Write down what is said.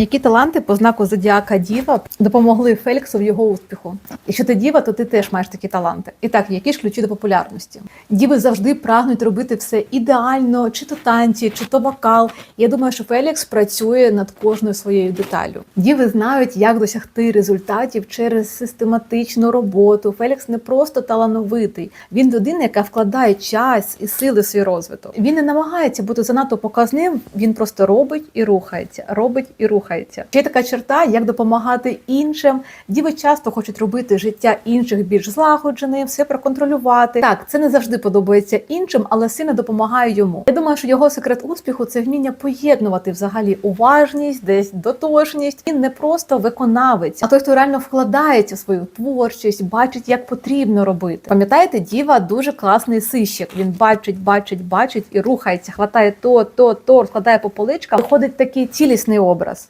Які таланти по знаку зодіака Діва допомогли Феліксу в його успіху? Якщо ти діва, то ти теж маєш такі таланти. І так, які ж ключі до популярності? Діви завжди прагнуть робити все ідеально, чи то танці, чи то вокал. Я думаю, що Фелікс працює над кожною своєю деталлю. Діви знають, як досягти результатів через систематичну роботу. Фелікс не просто талановитий, він людина, яка вкладає час і сили в свій розвиток. Він не намагається бути занадто показним. Він просто робить і рухається, робить і рухається. Ще така черта, як допомагати іншим. Діви часто хочуть робити життя інших більш злагодженим, все проконтролювати. Так, це не завжди подобається іншим, але сильно допомагає йому. Я думаю, що його секрет успіху це вміння поєднувати взагалі уважність, десь дотошність. Він не просто виконавець, а той, хто реально вкладається в свою творчість, бачить, як потрібно робити. Пам'ятаєте, діва дуже класний сищик. Він бачить, бачить, бачить і рухається, хватає то, то, то, складає по поличкам. Виходить такий цілісний образ.